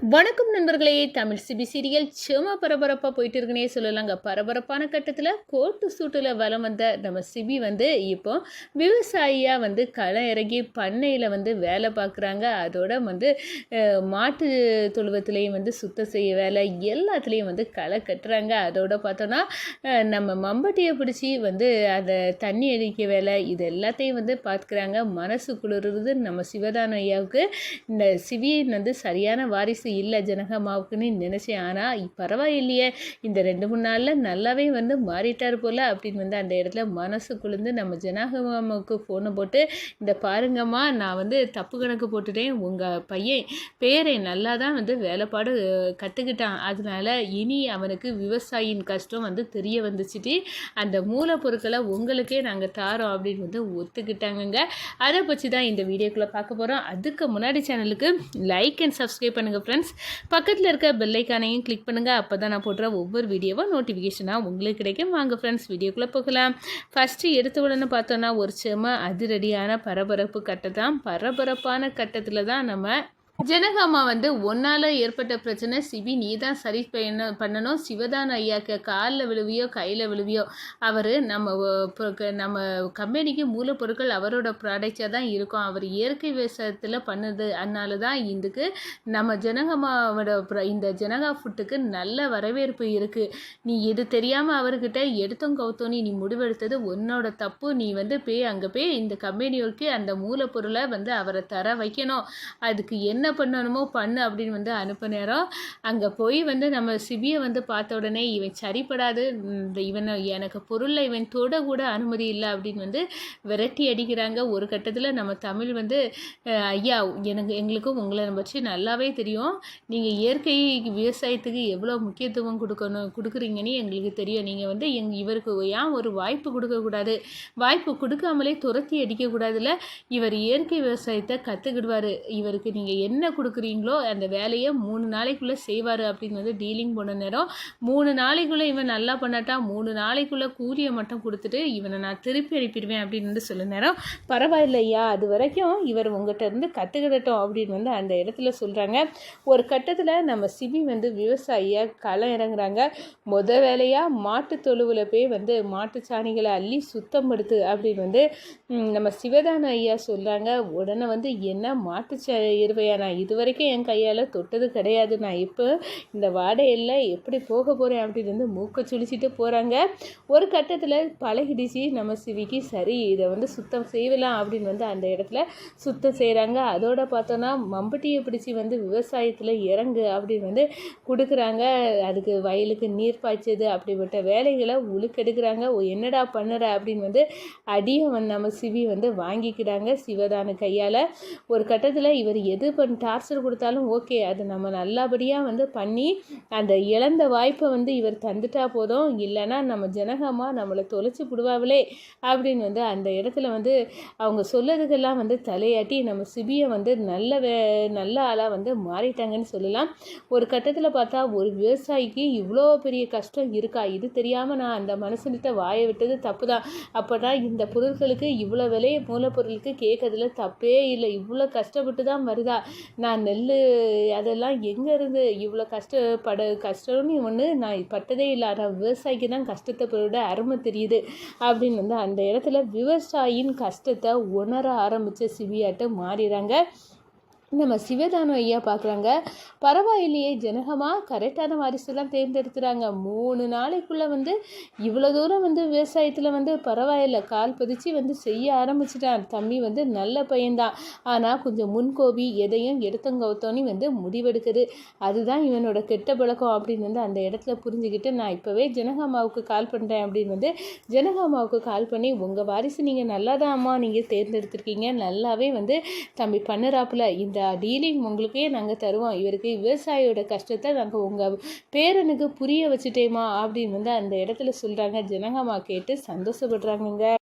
வணக்கம் நண்பர்களே. Tamil CP serial செம பரபரப்பாக போயிட்டு இருக்குன்னே சொல்லலாங்க. பரபரப்பான கட்டத்தில் கோட்டு சூட்டில் வலம் வந்த நம்ம சிபி வந்து இப்போ விவசாயியாக வந்து களம் இறங்கி பண்ணையில் வந்து வேலை பார்க்குறாங்க அதோட வந்து மாட்டு தொழுவத்துலேயும் வந்து சுத்தம் செய்ய வேலை எல்லாத்துலேயும் வந்து களை கட்டுறாங்க. அதோட பார்த்தோன்னா நம்ம மம்பட்டியை பிடிச்சி வந்து அதை தண்ணி அடிக்க வேலை இது எல்லாத்தையும் வந்து பார்க்குறாங்க மனசு குளிர்றது நம்ம சிவதான ஐயாவுக்கு இந்த சிவியின் வந்து சரியான வாரிசு இல்லை ஜனகம்மாவுக்குன்னு நினச்சேன். ஆனால் பரவாயில்லையே. இந்த ரெண்டு மூணு நாளில் நல்லாவே வந்து மாறிட்டார் போல் அப்படின்னு வந்து அந்த இடத்துல மனசு குளிர்ந்து நம்ம ஜனகமாவுக்கு ஃபோனை போட்டு இந்த பாருங்கம்மா நான் வந்து தப்பு கணக்கு போட்டுட்டேன். உங்கள் பையன் பேரை நல்லா தான் வந்து வேலைப்பாடு கற்றுக்கிட்டான் அதனால இனி அவனுக்கு விவசாயியின் கஷ்டம் வந்து தெரிய வந்துச்சுட்டு அந்த மூலப்பொருட்களை உங்களுக்கே நாங்கள் தாரோம் அப்படின்னு வந்து ஒத்துக்கிட்டாங்கங்க. அதை பற்றி தான் இந்த வீடியோக்குள்ளே பார்க்க போகிறோம் அதுக்கு முன்னாடி சேனலுக்கு லைக் அண்ட் சப்ஸ்கிரைப் பண்ணுங்கள் ஃப்ரெண்ட்ஸ் ஃப்ரெண்ட்ஸ் பக்கத்தில் இருக்க பெல்லைக்கானையும் கிளிக் பண்ணுங்கள் அப்போ தான் நான் போடுற ஒவ்வொரு வீடியோவும் நோட்டிஃபிகேஷனாக உங்களுக்கு கிடைக்கும். வாங்க ஃப்ரெண்ட்ஸ் வீடியோக்குள்ளே போகலாம். ஃபஸ்ட்டு எடுத்த உடனே பார்த்தோன்னா ஒரு செம அதிரடியான பரபரப்பு கட்டம் தான். பரபரப்பான கட்டத்தில் தான் நம்ம ஜனகாமா வந்து ஒன்னால ஏற்பட்ட பிரச்சனை. சிபி நீ தான் சரி பண்ண பண்ணணும். சிவதான ஐயாக்கு காலில் விழுவியோ கையில் விழுவியோ அவர் நம்ம நம்ம கம்பெனிக்கு மூலப்பொருட்கள் அவரோட ப்ராடக்டாக தான் இருக்கும். அவர் இயற்கை விவசாயத்தில் பண்ணுது அதனால தான் இதுக்கு நம்ம ஜனகமாவோட ப்ர- இந்த ஜனகா ஃபுட்டுக்கு நல்ல வரவேற்பு இருக்குது நீ இது தெரியாமல் அவர்கிட்ட எடுத்தோம் கவுத்தோனி நீ முடிவெடுத்தது உன்னோட தப்பு. நீ வந்து போய் அங்கே போய் இந்த கம்பெனியோருக்கு அந்த மூலப்பொருளை வந்து அவரை தர வைக்கணும். அதுக்கு என்ன என்ன பண்ணணுமோ பண்ணு அப்படின்னு வந்து அனுப்ப நேரம். அங்கே போய் வந்து நம்ம சிபியை வந்து பார்த்த உடனே இவன் சரிப்படாது. இந்த இவனை எனக்கு பொருளில் இவன் தொட கூட அனுமதி இல்லை அப்படின்னு வந்து விரட்டி அடிக்கிறாங்க. ஒரு கட்டத்தில் நம்ம தமிழ் வந்து ஐயா எனக்கு எங்களுக்கும் உங்களை பற்றி நல்லாவே தெரியும். நீங்கள் இயற்கை விவசாயத்துக்கு எவ்வளோ முக்கியத்துவம் கொடுக்கணும் கொடுக்குறீங்கன்னு எங்களுக்கு தெரியும். நீங்கள் வந்து எங் இவருக்கு ஏன் ஒரு வாய்ப்பு கொடுக்கக்கூடாது வாய்ப்பு கொடுக்காமலே துரத்தி அடிக்கக்கூடாதுல இவர் இயற்கை விவசாயத்தை கற்றுக்கிடுவார் இவருக்கு நீங்கள் என்ன என்ன கொடுக்குறீங்களோ அந்த வேலையை மூணு நாளைக்குள்ளே செய்வார் அப்படின்னு வந்து டீலிங் பண்ண நேரம். மூணு நாளைக்குள்ளே இவன் நல்லா பண்ணாட்டா மூணு நாளைக்குள்ளே கூலியை மட்டும் கொடுத்துட்டு இவனை நான் திருப்பி அனுப்பிடுவேன் அப்படின்னு வந்து சொல்ல நேரம். பரவாயில்லையா அது வரைக்கும் இவர் உங்கள்கிட்ட இருந்து கற்றுக்கிடட்டும் அப்படின்னு வந்து அந்த இடத்துல சொல்கிறாங்க ஒரு கட்டத்தில் நம்ம சிபி வந்து விவசாயியாக களம் இறங்குறாங்க. முத வேலையாக மாட்டு தொழுவில் போய் வந்து மாட்டு சாணிகளை அள்ளி சுத்தப்படுத்து அப்படின்னு வந்து நம்ம சிவதான ஐயா சொல்கிறாங்க உடனே வந்து என்ன மாட்டு இருவையான நான் இது வரைக்கும் என் கையால் தொட்டது கிடையாது. நான் இப்போ இந்த வாடையில் எப்படி போக போகிறேன் அப்படின்னு வந்து மூக்கை சுழிச்சிட்டு போகிறாங்க ஒரு கட்டத்தில் பழகிடிச்சு. நம்ம சிவிக்கு சரி இதை வந்து சுத்தம் செய்யலாம் அப்படின்னு வந்து அந்த இடத்துல சுத்தம் செய்கிறாங்க அதோட பார்த்தோன்னா மம்பட்டியை பிடிச்சி வந்து விவசாயத்தில் இறங்கு அப்படின்னு வந்து கொடுக்குறாங்க. அதுக்கு வயலுக்கு நீர் பாய்ச்சது அப்படிப்பட்ட வேலைகளை உழுக்கெடுக்கிறாங்க. ஓ, என்னடா பண்ணுற அப்படின்னு வந்து அடியை வந்து நம்ம சிவி வந்து வாங்கிக்கிறாங்க சிவதான கையால். ஒரு கட்டத்தில் இவர் எது கொஞ்சம் டார்ச்சர் கொடுத்தாலும் ஓகே. அது நம்ம நல்லபடியாக வந்து பண்ணி அந்த இழந்த வாய்ப்பை வந்து இவர் தந்துட்டா போதும். இல்லைன்னா நம்ம ஜனகமாக நம்மளை தொலைச்சி விடுவாங்களே அப்படின்னு வந்து அந்த இடத்துல வந்து அவங்க சொல்லதுக்கெல்லாம் வந்து தலையாட்டி நம்ம சிபியை வந்து நல்ல வே நல்ல ஆளாக வந்து மாறிட்டாங்கன்னு சொல்லலாம். ஒரு கட்டத்தில் பார்த்தா ஒரு விவசாயிக்கு இவ்வளோ பெரிய கஷ்டம் இருக்கா? இது தெரியாமல் நான் அந்த மனுஷன்கிட்ட வாயை விட்டது தப்பு தான் அப்போ தான் இந்த பொருட்களுக்கு இவ்வளோ விலையை மூலப்பொருளுக்கு கேட்கறதுல தப்பே இல்லை. இவ்வளோ கஷ்டப்பட்டு தான் வருதா? நான் நெல் அதெல்லாம் எங்கேருந்து இவ்வளோ கஷ்டப்பட கஷ்டம்னு ஒன்று நான் பட்டதே இல்லை ஆனால் விவசாயிக்கு தான் கஷ்டத்தை விட அருமை தெரியுது. அப்படின்னு வந்து அந்த இடத்துல விவசாயியின் கஷ்டத்தை உணர ஆரம்பித்த சிவியாட்ட மாறிடுறாங்க நம்ம சிவதானு ஐயா பார்க்குறாங்க பரவாயில்லையே ஜனகமாக கரெக்டான வாரிசுலாம் தேர்ந்தெடுக்கிறாங்க மூணு நாளைக்குள்ளே வந்து இவ்வளோ தூரம் வந்து விவசாயத்தில் வந்து பரவாயில்ல கால் பதிச்சு வந்து செய்ய ஆரம்பிச்சிட்டான். தம்பி வந்து நல்ல பையன்தான். ஆனால் கொஞ்சம் முன்கோபி எதையும் எடுத்தங்கவுத்தோனி வந்து முடிவெடுக்குது. அதுதான் இவனோட கெட்ட பழக்கம் அப்படின்னு வந்து அந்த இடத்துல புரிஞ்சுக்கிட்டு நான் இப்போவே ஜனகாமாவுக்கு கால் பண்ணுறேன் அப்படின்னு வந்து ஜனகாமாவுக்கு கால் பண்ணி உங்கள் வாரிசு நீங்கள் நல்லா தான் அம்மா நீங்கள் தேர்ந்தெடுத்திருக்கீங்க. நல்லாவே வந்து தம்பி பண்ணுறாப்புல. இந்த டீலிங் உங்களுக்கே நாங்கள் தருவோம். இவருக்கு விவசாயியோட கஷ்டத்தை நாங்கள் உங்கள் பேரனுக்கு புரிய வச்சுட்டேமா அப்படின்னு வந்து அந்த இடத்துல சொல்கிறாங்க ஜனங்கம்மா கேட்டு சந்தோஷப்படுறாங்கங்க.